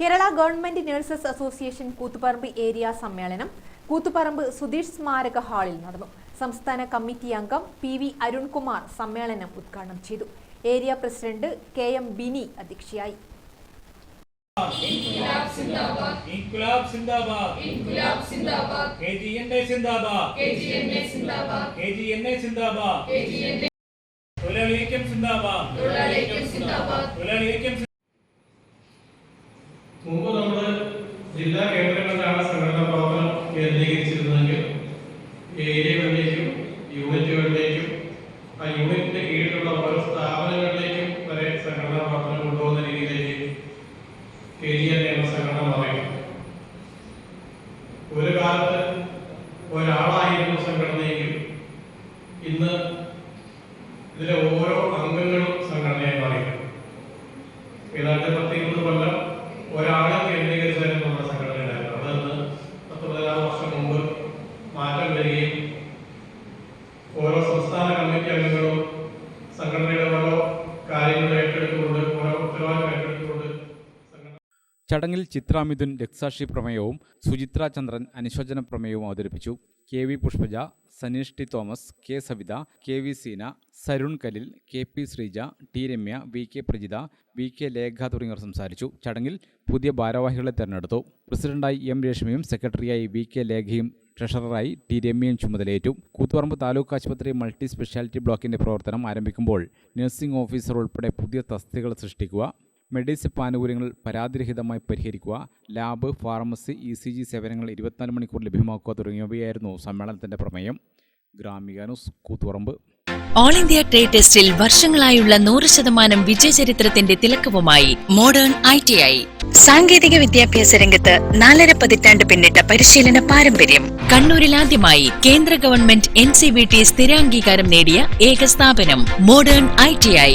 Kerala government nurses association Koothuparamba area സമ്മേളനം കൂത്തുപറമ്പ് സുധീഷ് സ്മാരക ഹാളിൽ നടന്നു. സംസ്ഥാന കമ്മിറ്റി അംഗം പി വി അരുൺകുമാർ സമ്മേളനം ഉദ്ഘാടനം ചെയ്തു. Area president K M Bini അധ്യക്ഷയായി. ഇൻകുലാബ് സിന്ദാബാദ്. തൊഴിലാളി ഐക്യം തൊഴിലാളി ഐക്യം മുമ്പ് നമ്മൾ ജില്ലാ കേന്ദ്രങ്ങളിലാണ് സംഘടനാ പ്രവർത്തനം കേന്ദ്രീകരിച്ചിരുന്നതെങ്കിൽ ഏരിയകളിലേക്കും യൂണിറ്റുകളിലേക്കും ആ യൂണിറ്റിന്റെ കീഴിലുള്ള ഓരോ സ്ഥാപനങ്ങളിലേക്കും വരെ സംഘടനാ പ്രവർത്തനം കൊണ്ടുപോകുന്ന രീതിയിലേക്ക് ഏരിയ എന്ന സംഘടന മാറി ഒരു കാലത്ത് ഒരാളായിരുന്നു സംഘടനയെങ്കിൽ ഇന്ന് ഇതിലെ ഓരോ അംഗങ്ങളും ഒരാളെ കേന്ദ്രീകരിച്ചായിരുന്നു നമ്മുടെ സംഘടന ഉണ്ടായിരുന്നത് അതെന്ന് പത്ത് പതിനാറ് വർഷം മുമ്പ് മാറ്റം വരികയും ഓരോ സംസ്ഥാന കമ്മിറ്റി അംഗങ്ങളും സംഘടനയുടെ ചടങ്ങിൽ ചിത്രാമിഥുൻ രക്സാക്ഷി പ്രമേയവും സുചിത്ര ചന്ദ്രൻ അനുശോചന പ്രമേയവും അവതരിപ്പിച്ചു. K V Pushpaja Saneesh T Thomas K Savitha K V Seena Sarun Kalil K P Sreeja T Ramya V K Prajitha V K Lekha തുടങ്ങിയവർ സംസാരിച്ചു. ചടങ്ങിൽ പുതിയ ഭാരവാഹികളെ തെരഞ്ഞെടുത്തു. പ്രസിഡന്റായി എം രേഷ്മയും സെക്രട്ടറിയായി വി കെ ലേഖയും ട്രഷററായി ടി രമ്യയും ചുമതലയേറ്റു. കൂത്തുപറമ്പ് താലൂക്ക് ആശുപത്രി മൾട്ടി സ്പെഷ്യാലിറ്റി ബ്ലോക്കിന്റെ പ്രവർത്തനം ആരംഭിക്കുമ്പോൾ നഴ്സിംഗ് ഓഫീസർ ഉൾപ്പെടെ പുതിയ തസ്തികൾ സൃഷ്ടിക്കുക മെഡിസിപ്പ് ആനുകൂല്യങ്ങൾ പരാതിരഹിതമായി പരിഹരിക്കുക lab pharmacy E C G സേവനങ്ങൾ ഇരുപത്തിനാല് മണിക്കൂർ ലഭ്യമാക്കുക തുടങ്ങിയവയായിരുന്നു സമ്മേളനത്തിന്റെ പ്രമേയം. Gramika news Koothuparamba. All India trade ടെസ്റ്റിൽ വർഷങ്ങളായുള്ള നൂറ് ശതമാനം വിജയചരിത്രത്തിന്റെ തിലക്കവുമായി മോഡേൺ ഐ ടി ഐ. സാങ്കേതിക വിദ്യാഭ്യാസ രംഗത്ത് നാലര പതിറ്റാണ്ട് പിന്നിട്ട പരിശീലന പാരമ്പര്യം. കണ്ണൂരിൽ ആദ്യമായി കേന്ദ്ര government N C B T സ്ഥിരാംഗീകാരം നേടിയ ഏക സ്ഥാപനം മോഡേൺ ഐ ടി ഐ.